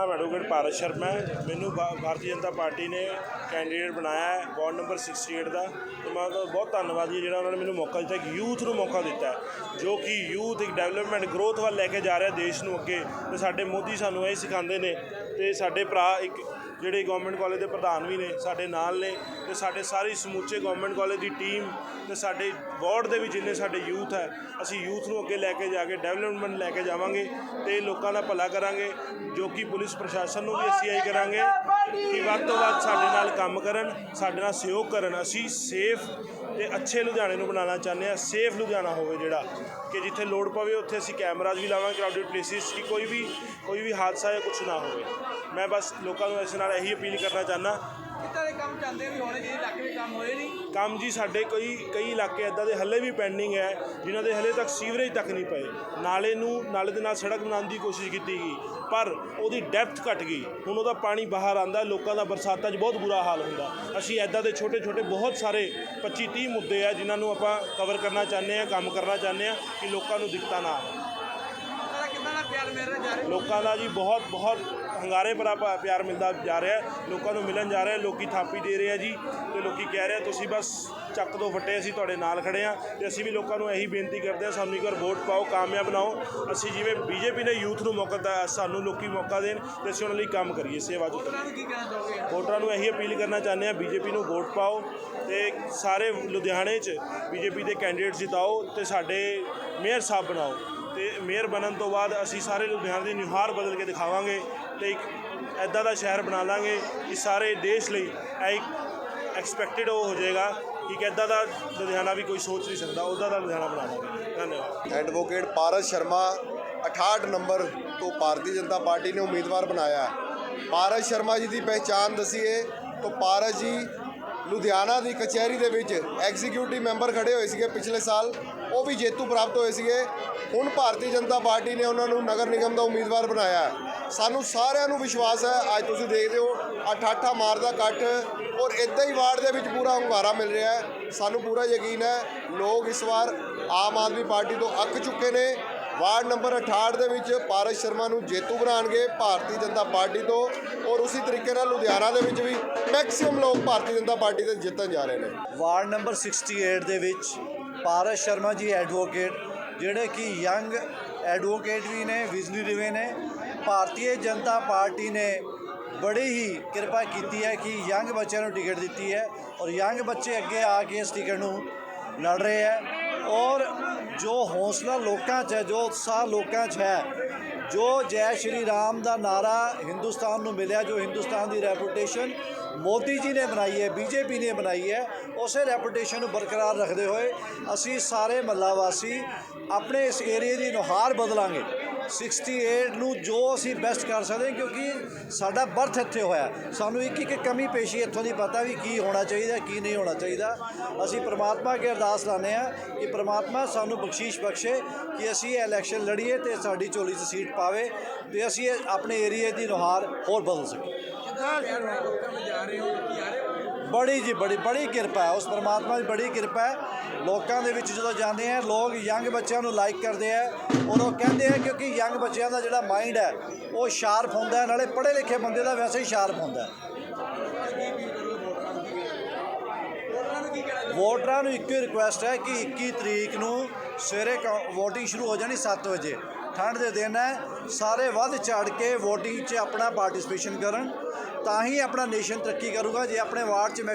ਮੇਰਾ ਨਾਮ ਐਡਵੋਕੇਟ ਭਾਰਤ ਸ਼ਰਮਾ ਹੈ। ਮੈਨੂੰ ਭਾ- ਭਾਰਤੀ ਜਨਤਾ ਪਾਰਟੀ ਨੇ ਕੈਂਡੀਡੇਟ ਬਣਾਇਆ ਹੈ ਵਾਰਡ ਨੰਬਰ 68 ਦਾ। ਤੇ ਮੈਂ ਉਹਦਾ ਬਹੁਤ ਧੰਨਵਾਦੀ ਹਾਂ ਜਿਹੜਾ ਉਹਨਾਂ ਨੇ ਮੈਨੂੰ ਮੌਕਾ ਦਿੱਤਾ ਇੱਕ ਯੂਥ ਨੂੰ ਮੌਕਾ ਦਿੱਤਾ ਹੈ, ਜੋ ਕਿ ਯੂਥ ਇੱਕ ਡਿਵੈਲਪਮੈਂਟ ਗਰੋਥ ਵੱਲ ਲੈ ਕੇ ਜਾ ਰਿਹਾ ਦੇਸ਼ ਨੂੰ ਅੱਗੇ। ਤੇ ਸਾਡੇ ਮੋਦੀ ਸਾਨੂੰ ਇਹ ਸਿਖਾਉਂਦੇ ਨੇ ਤੇ ਸਾਡੇ ਭਰਾ ਇੱਕ ਜਿਹੜੇ ਗਵਰਨਮੈਂਟ ਕਾਲਜ ਦੇ ਪ੍ਰਧਾਨ ਵੀ ਨੇ, ਸਾਡੇ ਨਾਲ ਨੇ ਤੇ ਸਾਡੇ ਸਾਰੀ ਸਮੁੱਚੇ ਗਵਰਨਮੈਂਟ ਕਾਲਜ ਦੀ ਟੀਮ ਤੇ ਸਾਡੇ ਵਾਰਡ ਦੇ ਵੀ ਜਿੰਨੇ ਸਾਡੇ ਯੂਥ ਹੈ, ਅਸੀਂ ਯੂਥ ਨੂੰ ਅੱਗੇ ਲੈ ਕੇ ਜਾ ਕੇ ਡਿਵੈਲਪਮੈਂਟ ਲੈ ਕੇ ਜਾਵਾਂਗੇ ਤੇ ਲੋਕਾਂ ਦਾ ਭਲਾ ਕਰਾਂਗੇ, ਜੋ ਕਿ ਪੁਲਿਸ ਪ੍ਰਸ਼ਾਸਨ ਨੂੰ ਵੀ ਅਸੀਂ ਆਈ ਕਰਾਂਗੇ ਕਿ ਵੱਧ ਤੋਂ ਵੱਧ ਸਾਡੇ ਨਾਲ ਕੰਮ ਕਰਨ, ਸਾਡੇ ਨਾਲ ਸਹਿਯੋਗ ਕਰਨ। ਅਸੀਂ ਸੇਫ ਤੇ ਅੱਛੇ ਲੁਧਿਆਣੇ ਨੂੰ ਬਣਾਉਣਾ ਚਾਹੁੰਦੇ ਹਾਂ ਸੇਫ ਲੁਧਿਆਣਾ ਹੋਵੇ ਜਿਹੜਾ, ਕਿ ਜਿੱਥੇ ਲੋੜ ਪਵੇ ਉੱਥੇ ਅਸੀਂ ਕੈਮਰਾਜ਼ ਵੀ ਲਾਵਾਂਗੇ ਕਰਾਊਡਡ ਪਲੇਸਿਸ ਕਿ ਕੋਈ ਵੀ ਕੋਈ ਵੀ ਹਾਦਸਾ ਜਾਂ ਕੁਝ ਨਾ ਹੋਵੇ। ਮੈਂ ਬਸ ਲੋਕਾਂ ਨੂੰ ਇਸ ਨਾਲ ਇਹੀ ਅਪੀਲ ਕਰਨਾ ਚਾਹੁੰਦਾ। ਕਿੱਦਾਂ ਦੇ ਕੰਮ ਚਾਹੁੰਦੇ ਵੀ ਹੋਣੇ ਜਿਹੜੇ ਇਲਾਕੇ ਵਿੱਚ ਕੰਮ ਹੋਏ ਨਹੀਂ? ਕੰਮ ਜੀ ਸਾਡੇ ਕਈ ਕਈ ਇਲਾਕੇ ਇਦਾਂ ਦੇ ਹੱਲੇ ਵੀ ਪੈਂਡਿੰਗ ਹੈ ਜਿਨ੍ਹਾਂ ਦੇ ਹੱਲੇ ਤੱਕ ਸੀਵਰੇਜ ਤੱਕ ਨਹੀਂ ਪਏ। ਨਾਲੇ ਨੂੰ ਨਾਲੇ ਦੇ ਨਾਲ ਸੜਕ ਬਣਾਉਣ ਦੀ ਕੋਸ਼ਿਸ਼ ਕੀਤੀ ਗਈ ਪਰ ਉਹਦੀ ਡੈਪਥ ਘਟ ਗਈ। ਹੁਣ ਉਹਦਾ ਪਾਣੀ ਬਾਹਰ ਆਂਦਾ ਲੋਕਾਂ ਦਾ ਬਰਸਾਤਾਂ 'ਚ ਬਹੁਤ ਬੁਰਾ ਹਾਲ ਹੁੰਦਾ। ਅਸੀਂ ਐਦਾਂ ਦੇ ਛੋਟੇ ਛੋਟੇ ਬਹੁਤ ਸਾਰੇ 25 30 ਮੁੱਦੇ ਆ ਜਿਨ੍ਹਾਂ ਨੂੰ ਆਪਾਂ ਕਵਰ ਕਰਨਾ ਚਾਹੁੰਦੇ ਆ ਕੰਮ ਕਰਨਾ ਚਾਹੁੰਦੇ ਆ ਕਿ ਲੋਕਾਂ ਨੂੰ ਦਿੱਕਤਾਂ ਨਾ ਆਵੇ ਲੋਕਾਂ ਦਾ ਜੀ ਬਹੁਤ ਬਹੁਤ ਹੰਗਾਰੇ ਭਰਾ ਪਿਆਰ ਮਿਲਦਾ ਜਾ ਰਿਹਾ। ਲੋਕਾਂ ਨੂੰ ਮਿਲਣ ਜਾ ਰਿਹਾ ਲੋਕੀ ਥਾਪੀ ਦੇ ਰਹੇ ਆ ਜੀ ਤੇ ਲੋਕੀ ਕਹਿ ਰਹੇ ਤੁਸੀਂ ਬਸ ਚੱਕ ਦੋ ਫੱਟੇ ਅਸੀਂ ਤੁਹਾਡੇ ਨਾਲ ਖੜੇ ਆ ਤੇ ਅਸੀਂ ਵੀ ਲੋਕਾਂ ਨੂੰ ਇਹੀ ਬੇਨਤੀ ਕਰਦੇ ਆ ਸਾਨੂੰ ਇੱਕ ਵਾਰ ਵੋਟ ਪਾਓ ਕਾਮਯਾਬ ਬਣਾਓ ਅਸੀਂ ਜਿਵੇਂ ਬੀਜੇਪੀ ਨੇ ਯੂਥ ਨੂੰ ਮੌਕਾ ਦਿੱਤਾ ਸਾਨੂੰ ਲੋਕੀ ਮੌਕਾ ਦੇਣ ਤੇ ਅਸੀਂ ਉਹਨਾਂ ਲਈ ਕੰਮ ਕਰੀਏ ਸੇਵਾ ਚ ਵੋਟਰਾਂ ਨੂੰ ਇਹੀ ਅਪੀਲ ਕਰਨਾ ਚਾਹੁੰਦੇ ਆ ਬੀਜੇਪੀ ਨੂੰ ਵੋਟ ਪਾਓ ਤੇ ਸਾਰੇ ਲੁਧਿਆਣੇ 'ਚ ਬੀਜੇਪੀ ਦੇ ਕੈਂਡੀਡੇਟ ਜਿਤਾਓ ਤੇ ਸਾਡੇ ਮੇਅਰ ਸਾਹਿਬ ਬਣਾਓ। ਤੇ ਮੇਅਰ ਬਣਨ ਤੋਂ ਬਾਅਦ ਅਸੀਂ ਸਾਰੇ ਲੁਧਿਆਣੇ ਦੀ ਨਿਹਾਰ ਬਦਲ ਕੇ ਦਿਖਾਵਾਂਗੇ ਤੇ ਇੱਕ ਐਦਾਂ ਦਾ ਸ਼ਹਿਰ ਬਣਾ ਲਾਂਗੇ ਕਿ ਸਾਰੇ ਦੇਸ਼ ਲਈ ਇਹ ਇੱਕ ਐਕਸਪੈਕਟਡ ਉਹ ਹੋ ਜਾਏਗਾ ਕਿ ਇੱਕ ਐਦਾਂ ਦਾ ਲੁਧਿਆਣਾ ਵੀ ਕੋਈ ਸੋਚ ਨਹੀਂ ਸਕਦਾ ਉਹਦਾ ਦਾ ਲੁਧਿਆਣਾ ਬਣਾ ਲਾਂਗੇ। ਧੰਨਵਾਦ। ਐਡਵੋਕੇਟ ਪਾਰਸ ਸ਼ਰਮਾ 68 ਨੰਬਰ ਤੋਂ ਭਾਰਤੀ ਜਨਤਾ ਪਾਰਟੀ ਨੇ ਉਮੀਦਵਾਰ ਬਣਾਇਆ। ਹੈ ਪਾਰਸ ਸ਼ਰਮਾ ਜੀ ਦੀ ਪਹਿਚਾਣ ਦਸੀਏ ਤਾਂ ਪਾਰਸ ਜੀ ਲੁਧਿਆਣਾ ਦੀ ਕਚਹਿਰੀ ਦੇ ਵਿੱਚ ਐਗਜ਼ੀਕਿਊਟਿਵ ਮੈਂਬਰ ਖੜੇ ਹੋਏ ਸੀਗੇ ਪਿਛਲੇ ਸਾਲ। ਉਹ ਵੀ ਜੇਤੂ ਪ੍ਰਾਪਤ ਹੋਏ ਸੀਗੇ। ਹੁਣ ਭਾਰਤੀ ਜਨਤਾ ਪਾਰਟੀ ਨੇ ਉਹਨਾਂ ਨੂੰ ਨਗਰ ਨਿਗਮ ਦਾ ਉਮੀਦਵਾਰ ਬਣਾਇਆ। ਹੈ ਸਾਨੂੰ ਸਾਰਿਆਂ ਨੂੰ ਵਿਸ਼ਵਾਸ ਹੈ, ਅੱਜ ਤੁਸੀਂ ਦੇਖਦੇ ਹੋ ਅਠਾਠਾ ਮਾਰਦਾ ਇਕੱਠ ਔਰ ਇਦਾਂ ਹੀ ਵਾਰਡ ਦੇ ਵਿੱਚ ਪੂਰਾ ਹੁੰਗਾਰਾ ਮਿਲ ਰਿਹਾ ਹੈ। ਸਾਨੂੰ ਪੂਰਾ ਯਕੀਨ ਹੈ, ਲੋਕ ਇਸ ਵਾਰ ਆਮ ਆਦਮੀ ਪਾਰਟੀ ਤੋਂ ਅੱਕ ਚੁੱਕੇ ਨੇ। ਵਾਰਡ ਨੰਬਰ 68 ਦੇ ਵਿੱਚ ਪਾਰਸ ਸ਼ਰਮਾ ਨੂੰ ਜੇਤੂ ਬਣਾਉਣਗੇ ਭਾਰਤੀ ਜਨਤਾ ਪਾਰਟੀ ਤੋਂ ਔਰ ਉਸੇ ਤਰੀਕੇ ਨਾਲ ਲੁਧਿਆਣਾ ਦੇ ਵਿੱਚ ਵੀ ਮੈਕਸਿਮਮ ਲੋਕ ਭਾਰਤੀ ਜਨਤਾ ਪਾਰਟੀ ਤੇ ਜਿੱਤਣ ਜਾ ਰਹੇ ਨੇ। ਵਾਰਡ ਨੰਬਰ 68 ਦੇ ਵਿੱਚ ਪਾਰਸ ਸ਼ਰਮਾ ਜੀ ਐਡਵੋਕੇਟ, ਜਿਹੜੇ ਕਿ ਯੰਗ ਐਡਵੋਕੇਟ ਵੀ ਨੇ ਵਿਜ਼ਨਰੀ ਵੀ ਨੇ, ਭਾਰਤੀ ਜਨਤਾ ਪਾਰਟੀ ਨੇ ਬੜੀ ਹੀ ਕਿਰਪਾ ਕੀਤੀ ਹੈ ਕਿ ਯੰਗ ਬੱਚਿਆਂ ਨੂੰ ਟਿਕਟ ਦਿੱਤੀ ਹੈ ਔਰ ਯੰਗ ਬੱਚੇ ਅੱਗੇ ਆ ਕੇ ਇਸ ਟਿਕਟ ਨੂੰ ਲੜ ਰਹੇ ਹੈ। ਔਰ ਜੋ ਹੌਸਲਾ ਲੋਕਾਂ 'ਚ ਹੈ, ਜੋ ਉਤਸ਼ਾਹ ਲੋਕਾਂ 'ਚ ਹੈ, ਜੋ ਜੈ ਸ਼੍ਰੀ ਰਾਮ ਦਾ ਨਾਰਾ ਹਿੰਦੁਸਤਾਨ ਨੂੰ ਮਿਲਿਆ, ਜੋ ਹਿੰਦੁਸਤਾਨ ਦੀ ਰੈਪੂਟੇਸ਼ਨ ਮੋਦੀ ਜੀ ਨੇ ਬਣਾਈ ਹੈ, ਬੀਜੇਪੀ ਨੇ ਬਣਾਈ ਹੈ, ਉਸੇ ਰੈਪੂਟੇਸ਼ਨ ਨੂੰ ਬਰਕਰਾਰ ਰੱਖਦੇ ਹੋਏ ਅਸੀਂ ਸਾਰੇ ਮੱਲਾ ਵਾਸੀ ਆਪਣੇ ਇਸ ਏਰੀਏ ਦੀ ਨੁਹਾਰ ਬਦਲਾਂਗੇ। 68 ਨੂੰ ਜੋ ਅਸੀਂ ਬੈਸਟ ਕਰ ਸਕਦੇ ਕਿਉਂਕਿ ਸਾਡਾ ਬਰਥ ਇੱਥੇ ਹੋਇਆ ਸਾਨੂੰ ਇੱਕ ਇੱਕ ਕਮੀ ਪੇਸ਼ੀ ਇੱਥੋਂ ਦੀ ਪਤਾ ਵੀ ਕੀ ਹੋਣਾ ਚਾਹੀਦਾ, ਕੀ ਨਹੀਂ ਹੋਣਾ ਚਾਹੀਦਾ। ਅਸੀਂ ਪ੍ਰਮਾਤਮਾ ਅੱਗੇ ਅਰਦਾਸ ਲਾਉਂਦੇ ਆ ਕਿ ਪ੍ਰਮਾਤਮਾ ਸਾਨੂੰ ਬਖਸ਼ੀਸ਼ ਬਖਸ਼ੇ ਕਿ ਅਸੀਂ ਇਹ ਇਲੈਕਸ਼ਨ ਲੜੀਏ ਤੇ ਸਾਡੀ ਝੋਲੀ 'ਚ ਸੀਟ ਪਾਵੇ ਤੇ ਅਸੀਂ ਇਹ ਆਪਣੇ ਏਰੀਏ ਦੀ ਨੁਹਾਰ ਹੋਰ ਬਦਲ ਸਕੀਏ। ਬੜੀ ਜੀ, ਬੜੀ ਬੜੀ ਕਿਰਪਾ ਹੈ। ਉਸ ਪਰਮਾਤਮਾ ਦੀ ਬੜੀ ਕਿਰਪਾ ਹੈ। ਲੋਕਾਂ ਦੇ ਵਿੱਚ ਜਦੋਂ ਜਾਂਦੇ ਆ, ਲੋਕ ਯੰਗ ਬੱਚਿਆਂ ਨੂੰ ਲਾਈਕ ਕਰਦੇ ਆ ਔਰ ਉਹ ਕਹਿੰਦੇ ਆ ਕਿਉਂਕਿ ਯੰਗ ਬੱਚਿਆਂ ਦਾ ਜਿਹੜਾ ਮਾਈਂਡ ਹੈ, ਉਹ ਸ਼ਾਰਪ ਹੁੰਦਾ ਨਾਲੇ ਪੜ੍ਹੇ ਲਿਖੇ ਬੰਦੇ ਦਾ ਵੈਸੇ ਹੀ ਸ਼ਾਰਪ ਹੁੰਦਾ ਵੋਟਰਾਂ ਨੂੰ ਇੱਕੋ ਹੀ ਰਿਕੁਐਸਟ ਹੈ ਕਿ 21 ਤਰੀਕ ਨੂੰ ਸਵੇਰੇ ਵੋਟਿੰਗ ਸ਼ੁਰੂ ਹੋ ਜਾਣੀ 7 ਵਜੇ। ਠੰਡ ਦੇ ਦਿਨ ਹੈ। ਸਾਰੇ ਵੱਧ ਚੜ ਕੇ VOTING 'ਚ ਆਪਣਾ ਪਾਰਟਿਸਿਪੇਸ਼ਨ ਕਰਨ। ਤਾਂ ਹੀ ਆਪਣਾ ਨੇਸ਼ਨ ਤਰੱਕੀ ਕਰੂਗਾ ਜੇ ਆਪਣੇ ਵਾਰਡ 'ਚ